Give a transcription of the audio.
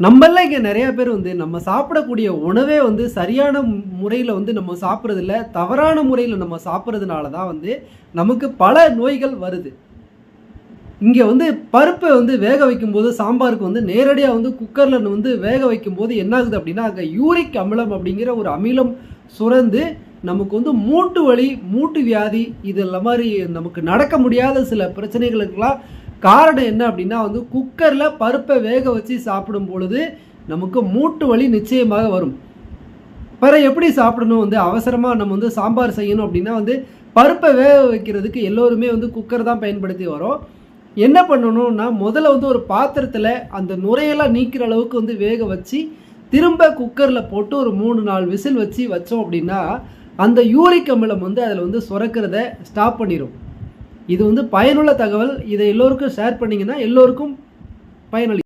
நம்மள இங்கே நிறைய பேர் வந்து நம்ம சாப்பிடக்கூடிய உணவே வந்து சரியான முறையில் வந்து நம்ம சாப்பிட்றதில்ல தவறான முறையில் நம்ம சாப்பிட்றதுனால தான் வந்து நமக்கு பல நோய்கள் வருது. இங்கே வந்து பருப்பை வந்து வேக வைக்கும்போது சாம்பாருக்கு வந்து நேரடியாக வந்து குக்கரில் வந்து வேக வைக்கும்போது என்ன ஆகுது அப்படின்னா அங்கே யூரிக் அமிலம் அப்படிங்கிற ஒரு அமிலம் சுரந்து நமக்கு வந்து மூட்டு வலி மூட்டு வியாதி இது மாதிரி நமக்கு நடக்க முடியாத சில பிரச்சனைகளுக்கெல்லாம் காரணம் என்ன அப்படின்னா வந்து குக்கரில் பருப்பை வேக வச்சு சாப்பிடும் பொழுது நமக்கு மூட்டு வலி நிச்சயமாக வரும். பிற எப்படி சாப்பிடணும்? வந்து அவசரமாக நம்ம வந்து சாம்பார் செய்யணும் அப்படின்னா வந்து பருப்பை வேக வைக்கிறதுக்கு எல்லோருமே வந்து குக்கர் தான் பயன்படுத்தி வரோம். என்ன பண்ணணும்னா முதல்ல வந்து ஒரு பாத்திரத்தில் அந்த நுரையெல்லாம் நீக்கிற அளவுக்கு வந்து வேக வச்சு திரும்ப குக்கரில் போட்டு ஒரு மூணு நாலு விசில் வச்சு வச்சோம் அப்படின்னா அந்த யூரிக் அமிலம் வந்து அதில் வந்து சுரக்கிறத ஸ்டாப் பண்ணிடும் இது வந்து பயனுள்ள தகவல். இதை எல்லோருக்கும் ஷேர் பண்ணிங்கன்னா எல்லோருக்கும் பயனளி